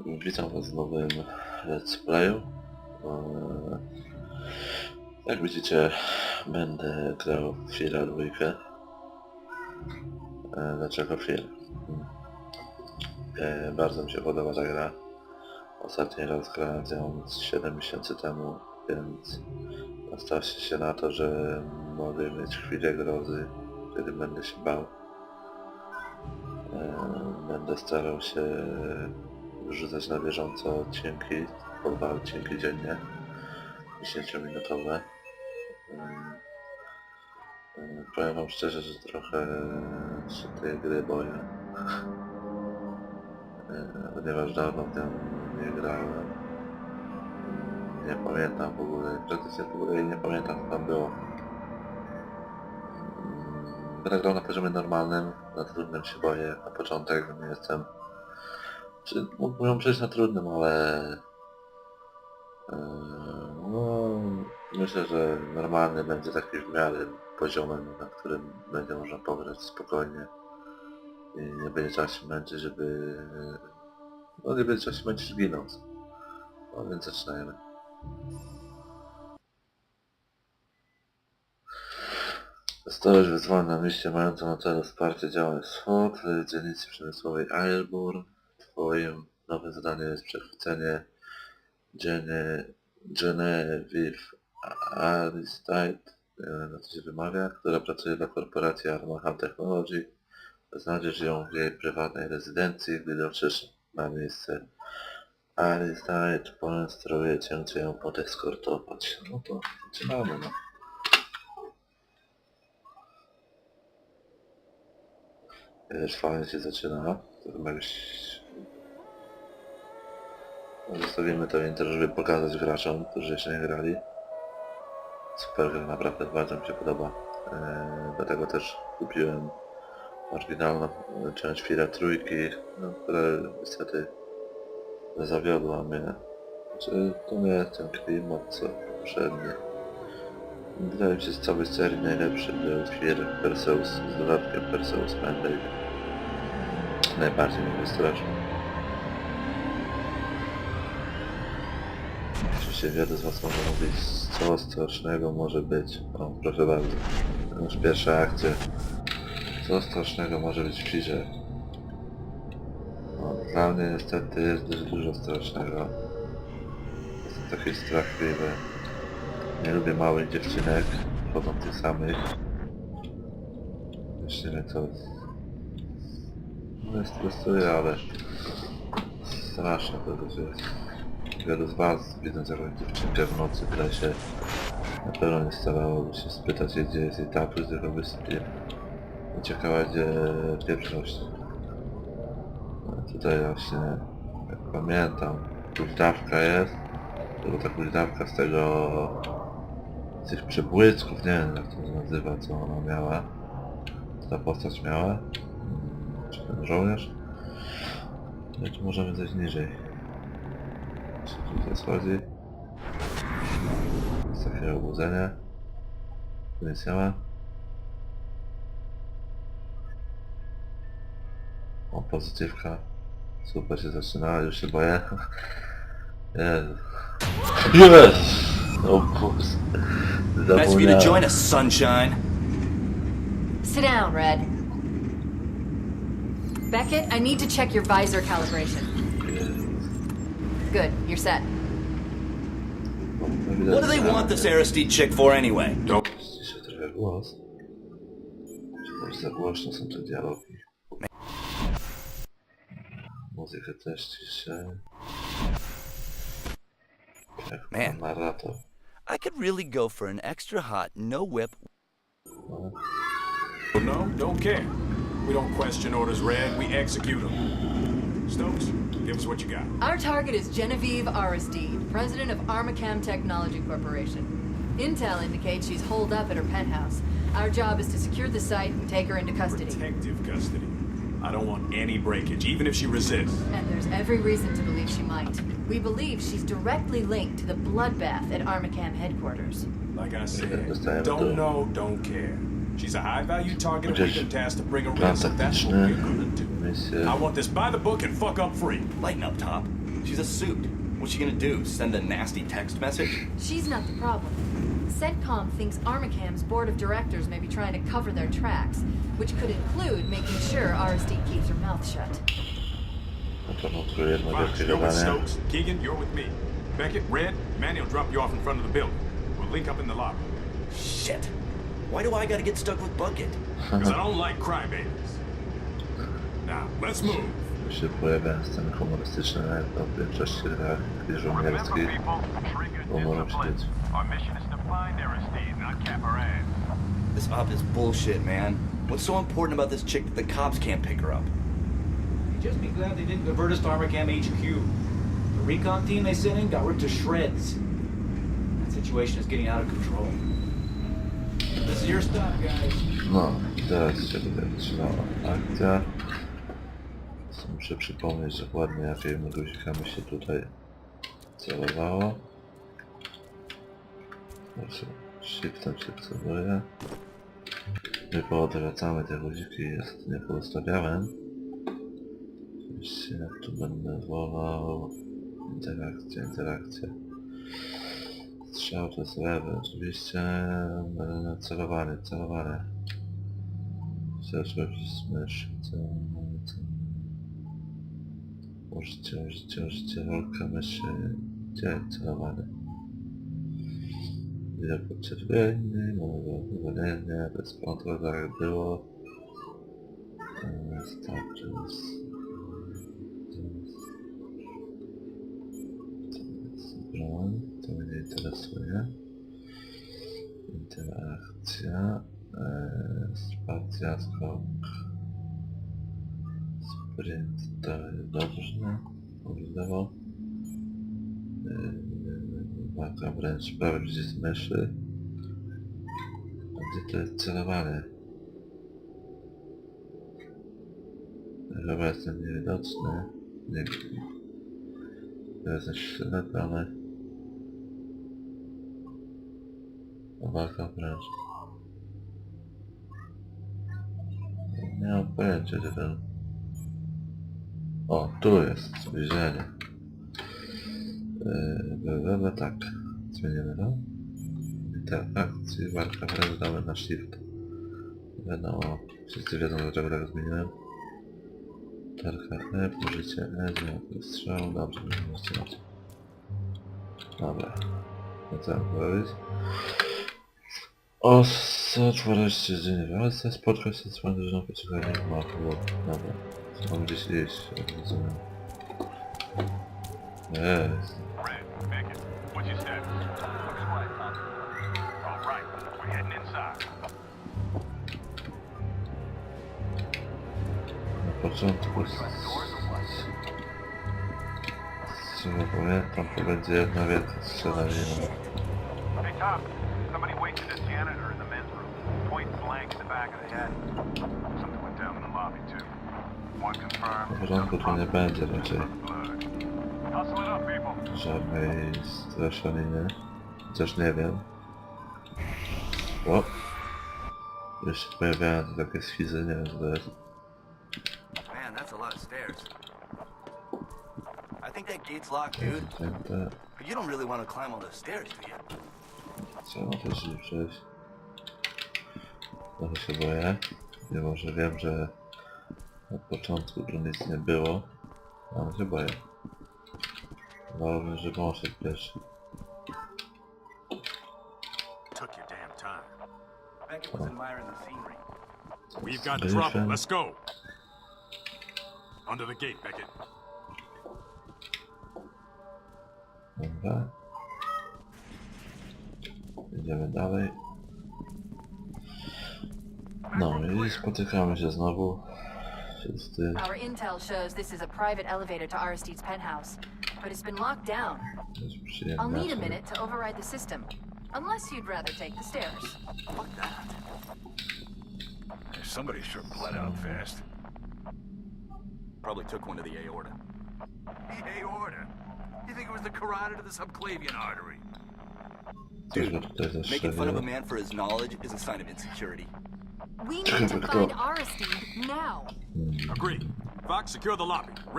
Witam was w nowym let's playu. Eee, Jak widzicie, będę grał Fira dwójkę. Eee, Dlaczego Fir? Hmm. Eee, Bardzo mi się podoba ta gra. Ostatni raz grałem z 7 miesięcy temu, więc nastawcie się na to, że mogę mieć chwilę grozy, kiedy będę się bał. Będę starał się wrzucać na bieżąco odcinki, po dwa odcinki dziennie, 10-minutowe. Eee, eee, Powiem wam szczerze, że trochę się tej gry boję. Eee, Ponieważ dawno w nią nie grałem. Eee, Nie pamiętam w ogóle, praktycznie w ogóle nie pamiętam co tam było. Gra grał na poziomie normalnym, na trudnym się boję, na początek nie jestem mógłbym przejść na trudnym, ale... Yy, no, myślę, że normalny będzie taki w miarę poziomem, na którym będzie można pograć spokojnie. I nie będzie trzeba się męczyć, żeby... No nie będzie trzeba się męczyć ginąc. No więc zaczynajmy. Zostałeś wezwany na misję mającą na celu wsparcie działań SWOT w dzielnicy przemysłowej Airborne. Twoim nowym zadaniem jest przechwycenie Gene, Genevieve Aristide, wiem jak to się wymawia, która pracuje dla korporacji Armaham Technology. Znajdziesz ją w jej prywatnej rezydencji, gdy dotrzesz na miejsce Aristide, poinstruuje cię, czy ją podeskortować. No to zaczynamy, no. Wiesz, fajnie się zaczyna. To. Zostawimy to intro, żeby pokazać graczom, którzy jeszcze nie grali. Super gra, naprawdę bardzo mi się podoba. Eee, dlatego też kupiłem oryginalną e, część Fira trójki, no, która niestety zawiodła mnie. Znaczy, to nie ten klimat co poprzedni. Wydaje mi się, z całej serii najlepszy był Fear Perseus z dodatkiem Perseus Mandate. Najbardziej mnie wystraszył. Oczywiście wiele z was może mówić, co strasznego może być. O, proszę bardzo. Już pierwsza akcja. Co strasznego może być w Firze? Dla mnie niestety jest dość dużo strasznego. Jestem taki strachliwy. Nie lubię małych dziewczynek, chodzą tych samych. Nie co... No jest stresuje, ale... Straszne to też jest. Wielu z was, widząc jakąś dziewczynkę w nocy w lesie, na pewno nie starałoby się spytać gdzie jest jej tatuś, tylko by sobie uciekała, gdzie pierwszość. A tutaj właśnie, jak pamiętam, kuźdawka jest, tylko ta kuźdawka z tego z tych przebłysków, nie wiem jak to się nazywa, co ona miała. Co ta postać miała. Mm, Czy ten żołnierz? No i tu możemy zejść niżej. Czy tutaj schodzi? Jest takie obudzenie. Tu nic nie ma. O, pozytywka. Super się zaczyna, już się boję. Jezu. Yes! O Boże. Nice of you to join Zapomniałem. us, sunshine. Sit down, Red. Beckett, I need to check your visor calibration. Good, you're set. What do they want this Aristide chick for anyway? Ciszę trochę głos. Czy za głośno są te dialogi? Muzykę też ciszę. Man. narrator. I could really go for an extra hot, no whip. No. No, don't care. We don't question orders, Red. We execute them. Stokes, give us what you got. Our target is Genevieve Aristide, president of Armacam Technology Corporation. Intel indicates she's holed up at her penthouse. Our job is to secure the site and take her into custody. Protective custody. I don't want any breakage, even if she resists. And there's every reason to believe she might. We believe she's directly linked to the bloodbath at Armacam headquarters. Like I said, don't know, don't care. She's a high-value target and we've Gdzieś been tasked to bring her in, so that's what we're gonna do. Misje. I want this by the book and fuck up free. Lighten up, top. She's a suit. What's she gonna do? Send a nasty text message? She's not the problem. CENTCOM thinks Armacam's board of directors may be trying to cover their tracks, which could include making sure RSD keeps her mouth shut. No to odkryję jedno Fox, wielkie you're with gadanie. Stokes. Keegan, you're with me. Beckett, Red, Manny will drop you off in front of the building. We'll link up in the lobby. Shit. Why do I gotta get stuck with Bucket? Because I don't like crybabies. Now, let's move. Tu się pojawiają sceny humorystyczne nawet w większości grach i żołnierskich. Humorem siedzieć. Our mission is to find Aristide, not cap her ass. This op is bullshit, man. What's so important about this chick that the cops can't pick her up? Just be glad they didn't convert us to Armacam HQ. The recon team they sent in got ripped to shreds. That situation is getting out of control. This is your stop, guys. No, i teraz się tutaj zaczynała akcja. Muszę przypomnieć dokładnie jakimi guzikami się tutaj celowało. Proszę, shiftem się celuje. My poodwracamy te guziki, sobie nie poustawiałem. Oczywiście jak tu będę wolał... Interakcja, interakcja. Strzał to jest lewy, oczywiście celowanie, celowanie. Zeszły przez mysz, celowanie. Użycie, użycie, użycie rolka myszy, gdzie celowanie? Ile podczerwieni, może uwolnienie, bez kontroli jak było. Starczy, jest... broń, to mnie interesuje. Interakcja, e, spacja, skok, sprint, to dobrze, używało. E, Walka wręcz prawy przycisk myszy. Gdzie to jest celowanie? Chyba jestem niewidoczny. Nie, to jest ślep, ale... Walka wręcz. Nie mam pojęcia gdzie ten... O, tu jest zbliżenie. Yy, yy, tak. Zmienimy to. Interakcji, walka wręcz damy na shift. Wiadomo, wszyscy wiedzą dlaczego tak zmieniłem. Tarka E, użycie E, znowu strzał, dobrze, będziemy strzelać. Dobra. No co mam powiedzieć? O, co czwartej dzień w walce, spotkał się z drużyną pociągania w machu. Dobra. Mam gdzieś iść, jak rozumiem. Jest. Na początku to będzie jedna wielka strzelanina. Hey, Tom, somebody wasted a janitor in the men's room. Point blank in the back of the head. Początku to nie będzie raczej żadnej straszaniny. Chociaż nie wiem. O! Już się pojawiają tu takie schizy, nie wiem co to jest. Man, that's a lot of stairs. I think that gate's locked, dude. Zamknięte. But you don't really want to climb all those stairs, do you? Trzeba też przejść. Trochę się boję. Mimo, że wiem, że na początku tu nic nie było. Ale się boję. Wolałbym, że poszedł pierwszy. Took your damn time. Beckett was admiring the scenery. We've got trouble. Let's go. Under the gate, Beckett. Dobra. Idziemy dalej. No i spotykamy się znowu. Wszyscy. Our intel shows this is a private elevator to Aristide's penthouse, but it's been locked down. I'll przyjemne. need a minute to override the system. Unless you'd rather take the stairs. Fuck that. Somebody sure bled out fast. Probably took one to the aorta. The aorta. You think it was the carotid or the subclavian artery? Ktoś go tutaj Making fun of a man for his knowledge is a sign of insecurity. We need to find Aristide now. Agreed. Fox, secure the lobby. Red,